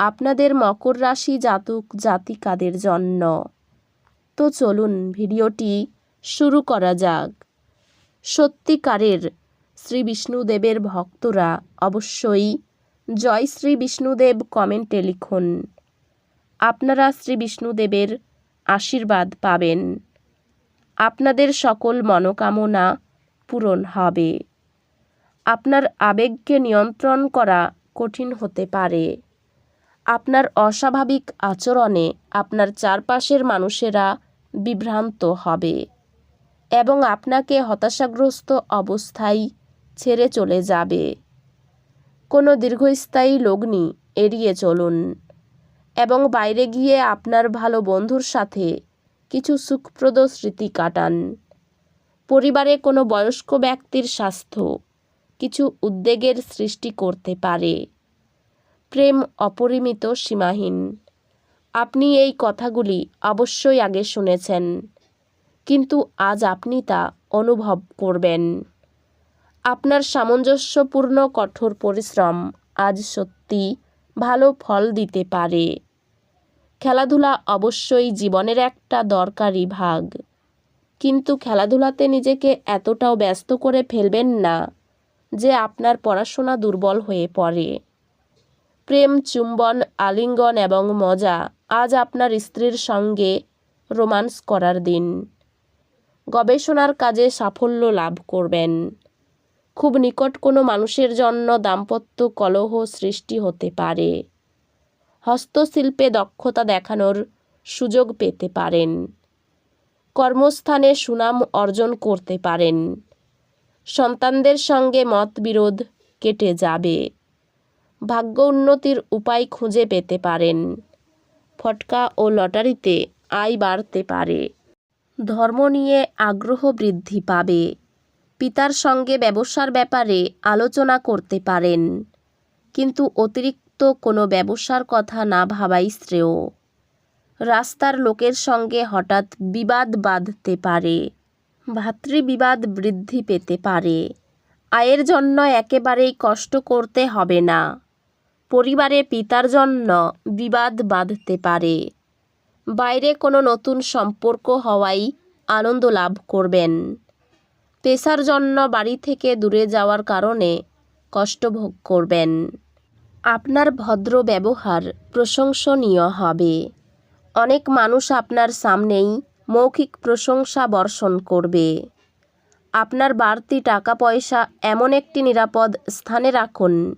আপনাদের মকর রাশি জাতক জাতিকাদের জন্য। তো চলুন ভিডিওটি শুরু করা যাক। সত্যিকারের শ্রী বিষ্ণুদেবের ভক্তরা অবশ্যই জয় শ্রী বিষ্ণুদেব কমেন্টে লিখুন। আপনারা শ্রী বিষ্ণুদেবের আশীর্বাদ পাবেন। আপনাদের সকল মনোকামনা পূরণ হবে। আপনার আবেগকে নিয়ন্ত্রণ করা কঠিন হতে পারে। আপনার অস্বাভাবিক আচরণে আপনার চারপাশের মানুষেরা বিভ্রান্ত হবে এবং আপনাকে হতাশাগ্রস্ত অবস্থায় ছেড়ে চলে যাবে। কোনো দীর্ঘস্থায়ী লগ্নি এড়িয়ে চলুন এবং বাইরে গিয়ে আপনার ভালো বন্ধুর সাথে কিছু সুখপ্রদ স্মৃতি কাটান। পরিবারে কোনো বয়স্ক ব্যক্তির স্বাস্থ্য কিছু উদ্বেগের সৃষ্টি করতে পারে। প্রেম অপরিমিত সীমাহীন। আপনি এই কথাগুলি অবশ্যই আগে শুনেছেন, কিন্তু আজ আপনি তা অনুভব করবেন। আপনার সামঞ্জস্যপূর্ণ কঠোর পরিশ্রম আজ সত্যি ভালো ফল দিতে পারে। খেলাধুলা অবশ্যই জীবনের একটা দরকারি ভাগ, কিন্তু খেলাধুলাতে নিজেকে এতটাও ব্যস্ত করে ফেলবেন না যে আপনার পড়াশোনা দুর্বল হয়ে পড়ে। প্রেম, চুম্বন, আলিঙ্গন এবং মজা আজ আপনার স্ত্রীর সঙ্গে রোমান্স করার দিন। গবেষণার কাজে সাফল্য লাভ করবেন। খুব নিকট কোনো মানুষের জন্য দাম্পত্য কলহ সৃষ্টি হতে পারে। হস্তশিল্পে দক্ষতা দেখানোর সুযোগ পেতে পারেন। কর্মস্থানে সুনাম অর্জন করতে পারেন। সন্তানদের সঙ্গে মতবিরোধ কেটে যাবে। ভাগ্য উন্নতির উপায় খুঁজে পেতে পারেন। ফটকা ও লটারিতে আয় বাড়তে পারে। ধর্ম নিয়ে আগ্রহ বৃদ্ধি পাবে। পিতার সঙ্গে ব্যবসার ব্যাপারে আলোচনা করতে পারেন। কিন্তু অতিরিক্ত কোনো ব্যবসার কথা না ভাবাই শ্রেয়। রাস্তার লোকের সঙ্গে হঠাৎ বিবাদ বাঁধতে পারে। ভাতৃবিবাদ বৃদ্ধি পেতে পারে। আয়ের জন্য একেবারেই কষ্ট করতে হবে না। পরিবারে পিতার জন্য বিবাদ বাঁধতে পারে। বাইরে কোনো নতুন সম্পর্ক হওয়াই আনন্দ লাভ করবেন। পেশার জন্য বাড়ি থেকে দূরে যাওয়ার কারণে কষ্ট ভোগ করবেন। আপনার ভদ্র ব্যবহার প্রশংসনীয় হবে। অনেক মানুষ আপনার সামনেই মৌখিক প্রশংসা বর্ষণ করবে। আপনার বাড়তি টাকা পয়সা এমন একটি নিরাপদ স্থানে রাখুন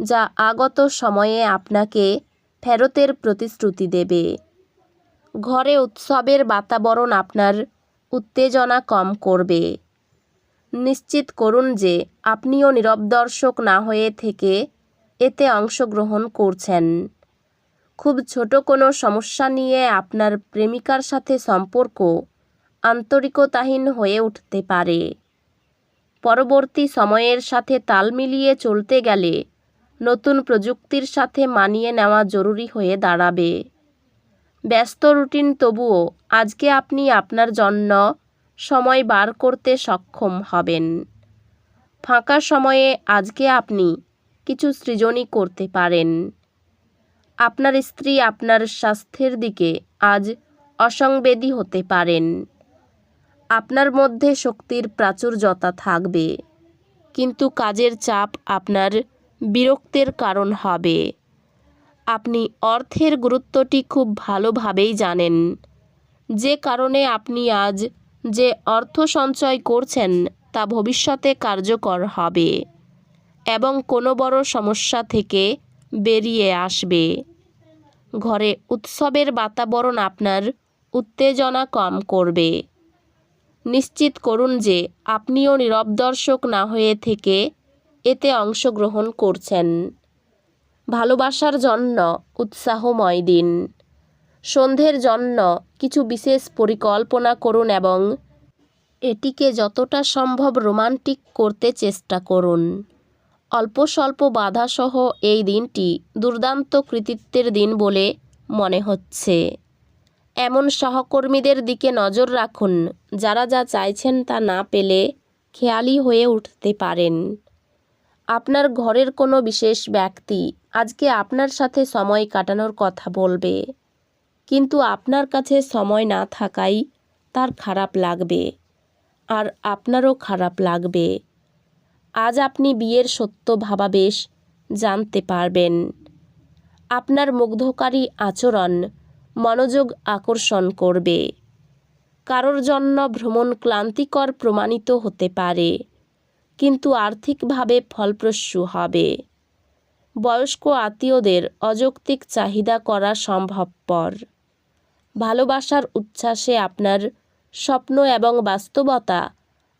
যা আগত সময়ে আপনাকে ফেরতের প্রতিশ্রুতি দেবে। ঘরে উৎসবের বাতাবরণ আপনার উত্তেজনা কম করবে। নিশ্চিত করুন যে আপনিও নীরব দর্শক না হয়ে থেকে এতে অংশগ্রহণ করছেন। খুব ছোট কোনো সমস্যা নিয়ে আপনার প্রেমিকার সাথে সম্পর্ক আন্তরিকতাহীন হয়ে উঠতে পারে। পরবর্তী সময়ের সাথে তাল মিলিয়ে চলতে গেলে নতুন প্রযুক্তির সাথে মানিয়ে নেওয়া জরুরি হয়ে দাঁড়াবে। ব্যস্ত রুটিন, তবুও আজকে আপনি আপনার জন্য সময় বার করতে সক্ষম হবেন। ফাঁকা সময়ে আজকে আপনি কিছু সৃজনই করতে পারেন। আপনার স্ত্রী আপনার স্বাস্থ্যের দিকে আজ অসংবেদী হতে পারেন। আপনার মধ্যে শক্তির প্রাচুর্যতা থাকবে। কিন্তু কাজের চাপ আপনার বিরক্তের কারণ হবে। আপনি অর্থের গুরুত্বটি খুব ভালোভাবেই জানেন। যে কারণে আপনি আজ যে অর্থ সঞ্চয় করছেন, তা ভবিষ্যতে কার্যকর হবে এবং কোনো বড় সমস্যা থেকে বেরিয়ে আসবে। ঘরে উৎসবের বাতাবরণ আপনার উত্তেজনা কম করবে। নিশ্চিত করুন যে আপনিও নীরব দর্শক না হয়ে থেকে এতে অংশগ্রহণ করছেন। ভালোবাসার জন্য উৎসাহময় দিন। সন্ধ্যের জন্য কিছু বিশেষ পরিকল্পনা করুন এবং এটিকে যতটা সম্ভব রোমান্টিক করতে চেষ্টা করুন। অল্প স্বল্প বাধাসহ এই দিনটি দুর্দান্ত কৃতিত্বের দিন বলে মনে হচ্ছে। এমন সহকর্মীদের দিকে নজর রাখুন, যারা যা চাইছেন তা না পেলে খেয়ালি হয়ে উঠতে পারেন। আপনার ঘরের কোনো বিশেষ ব্যক্তি আজকে আপনার সাথে সময় কাটানোর কথা বলবে। কিন্তু আপনার কাছে সময় না থাকাই তার খারাপ লাগবে আর আপনারও খারাপ লাগবে। আজ আপনি বিয়ের সত্য ভাবাবেশ জানতে পারবেন। আপনার মুগ্ধকারী আচরণ মনোযোগ আকর্ষণ করবে। কারোর জন্য ভ্রমণ ক্লান্তিকর প্রমাণিত হতে পারে। কিন্তু আর্থিকভাবে ফলপ্রসূ হবে। বয়স্ক আত্মীয়দের অযৌক্তিক চাহিদা করা সম্ভবপর। ভালোবাসার উচ্ছ্বাসে আপনার স্বপ্ন এবং বাস্তবতা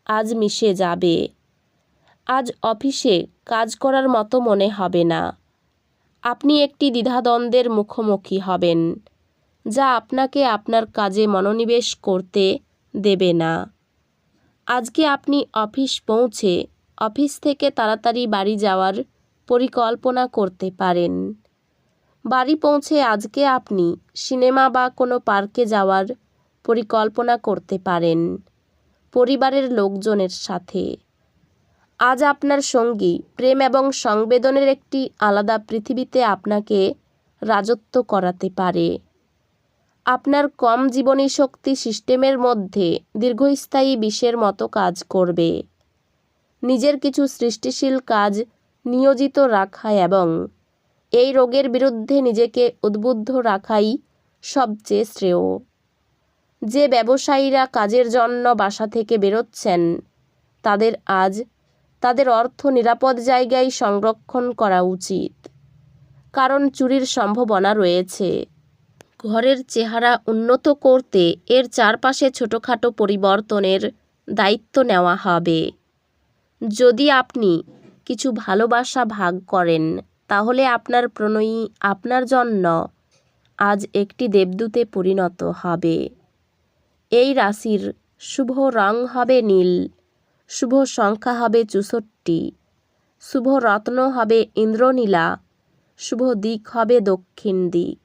আজ মিশে যাবে। আজ অফিসে কাজ করার মতো মনে হবে না। আপনি একটি দ্বিধাদ্বন্দ্বের মুখোমুখি হবেন, যা আপনাকে আপনার কাজে মনোনিবেশ করতে দেবে না। আজকে আপনি অফিস পৌঁছে অফিস থেকে তাড়াতাড়ি বাড়ি যাওয়ার পরিকল্পনা করতে পারেন। বাড়ি পৌঁছে আজকে আপনি সিনেমা বা কোনো পার্কে যাওয়ার পরিকল্পনা করতে পারেন পরিবারের লোকজনের সাথে। আজ আপনার সঙ্গী প্রেম এবং সংবেদনের একটি আলাদা পৃথিবীতে আপনাকে রাজত্ব করাতে পারে। আপনার কম জীবনী শক্তি সিস্টেমের মধ্যে দীর্ঘস্থায়ী বিষের মতো কাজ করবে। নিজের কিছু সৃষ্টিশীল কাজ নিয়োজিত রাখা এবং এই রোগের বিরুদ্ধে নিজেকে উদ্বুদ্ধ রাখাই সবচেয়ে শ্রেয়। যে ব্যবসায়ীরা কাজের জন্য বাসা থেকে বেরোচ্ছেন, তাদের আজ তাদের অর্থ নিরাপদ জায়গায় সংরক্ষণ করা উচিত। কারণ চুরির সম্ভাবনা রয়েছে। ঘরের চেহারা উন্নত করতে এর চারপাশে ছোটোখাটো পরিবর্তনের দায়িত্ব নেওয়া হবে। যদি আপনি কিছু ভালোবাসা ভাগ করেন, তাহলে আপনার প্রণয়ী আপনার জন্য আজ একটি দেবদূতে পরিণত হবে। এই রাশির শুভ রং হবে নীল, শুভ সংখ্যা হবে চৌষট্টি, শুভ রত্ন হবে ইন্দ্রনীলা, শুভ দিক হবে দক্ষিণ দিক।